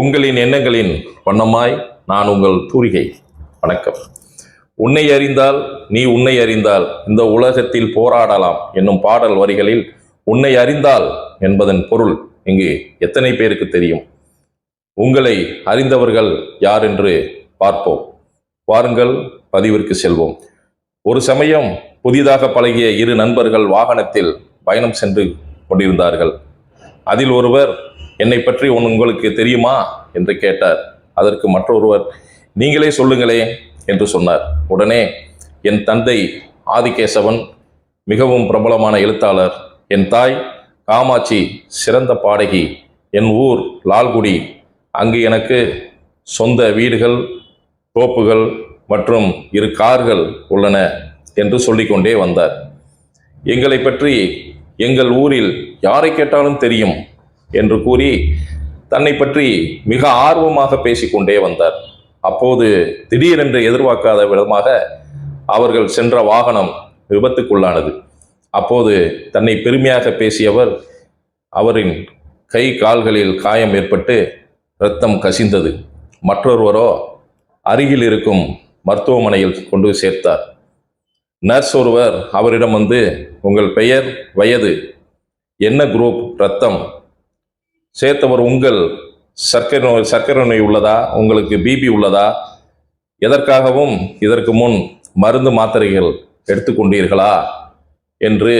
உங்களின் எண்ணங்களின் வண்ணமாய் நான் உங்கள் தூரிகை. வணக்கம். உன்னை அறிந்தால் நீ உன்னை அறிந்தால் இந்த உலகத்தில் போராடலாம் என்னும் பாடல் வரிகளில் உன்னை அறிந்தால் என்பதன் பொருள் இங்கு எத்தனை பேருக்கு தெரியும்? உங்களை அறிந்தவர்கள் யார் என்று பார்ப்போம். வாருங்கள் பதிவிற்கு செல்வோம். ஒரு சமயம் புதிதாக பழகிய இரு நண்பர்கள் வாகனத்தில் பயணம் சென்று கொண்டிருந்தார்கள். அதில் ஒருவர் என்னை பற்றி ஒன்று உங்களுக்கு தெரியுமா? என்று கேட்டார். அதற்கு மற்றொருவர் நீங்களே சொல்லுங்களே என்று சொன்னார். உடனே என் தந்தை ஆதிகேசவன் மிகவும் பிரபலமான எழுத்தாளர். என் தாய் காமாட்சி சிறந்த பாடகி. என் ஊர் லால்குடி. அங்கு எனக்கு சொந்த வீடுகள் தோப்புகள் மற்றும் இரு கார்கள் உள்ளன என்று சொல்லிக்கொண்டே வந்தார். எங்களை பற்றி எங்கள் ஊரில் யாரை கேட்டாலும் தெரியும். என்று கூறி தன்னை பற்றி மிக ஆர்வமாக பேசிக்கொண்டே வந்தார். அப்போது திடீரென்று எதிர்பார்க்காத விதமாக அவர்கள் சென்ற வாகனம் விபத்துக்குள்ளானது. அப்போது தன்னை பெருமையாக பேசியவர் அவரின் கை கால்களில் காயம் ஏற்பட்டு இரத்தம் கசிந்தது. மற்றொருவரோ அருகில் இருக்கும் மருத்துவமனையில் கொண்டு சேர்த்தார். நர்ஸ் ஒருவர் அவரிடம் வந்து உங்கள் பெயர் வயது என்ன குரூப் ரத்தம் சேர்த்தவர் உங்கள் சர்க்கரை நோய் சர்க்கரை நோய் உள்ளதா? உங்களுக்கு பிபி உள்ளதா? எதற்காகவும் இதற்கு முன் மருந்து மாத்திரைகள் எடுத்துக்கொண்டீர்களா என்று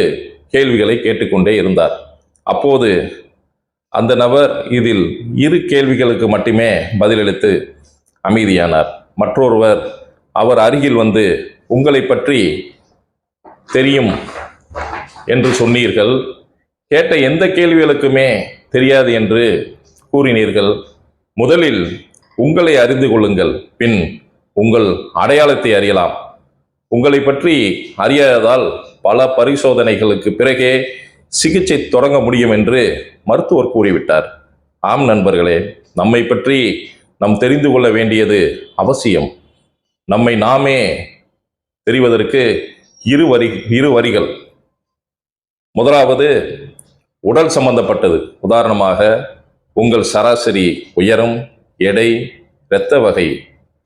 கேள்விகளை கேட்டுக்கொண்டே இருந்தார். அப்போது அந்த நபர் இதில் இரு கேள்விகளுக்கு மட்டுமே பதிலளித்து அமைதியானார். மற்றொருவர் அவர் அருகில் வந்து உங்களை பற்றி தெரியும் என்று சொன்னீர்கள். கேட்ட எந்த கேள்விகளுக்குமே தெரியாது என்று கூறினீர்கள். முதலில் உங்களை அறிந்து கொள்ளுங்கள் பின் உங்கள் அடையாளத்தை அறியலாம். உங்களை பற்றி அறியாததால் பல பரிசோதனைகளுக்கு பிறகே சிகிச்சை தொடங்க முடியும் என்று மருத்துவர் கூறிவிட்டார். ஆம் நண்பர்களே நம்மை பற்றி நாம் தெரிந்து கொள்ள வேண்டியது அவசியம். நம்மை நாமே தெரிவதற்கு இரு வரி இரு வரிகள். முதலாவது உடல் சம்பந்தப்பட்டது. உதாரணமாக உங்கள் சராசரி உயரம் எடை இரத்த வகை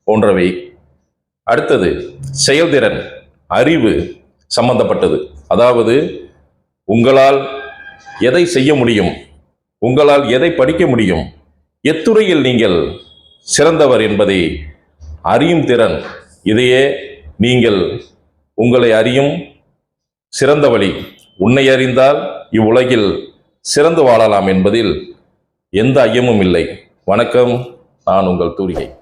போன்றவை. அடுத்தது செயல்திறன் அறிவு சம்பந்தப்பட்டது. அதாவது உங்களால் எதை செய்ய முடியும்? உங்களால் எதை படிக்க முடியும்? எத்துறையில் நீங்கள் சிறந்தவர் என்பதை அறியும் திறன். இதையே நீங்கள் உங்களை அறியும் சிறந்த வழி. உன்னை அறிந்தால் இவ்வுலகில் சிறந்து வாழலாம் என்பதில் எந்த ஐயமும் இல்லை. வணக்கம் நான் உங்கள் தூரிகை.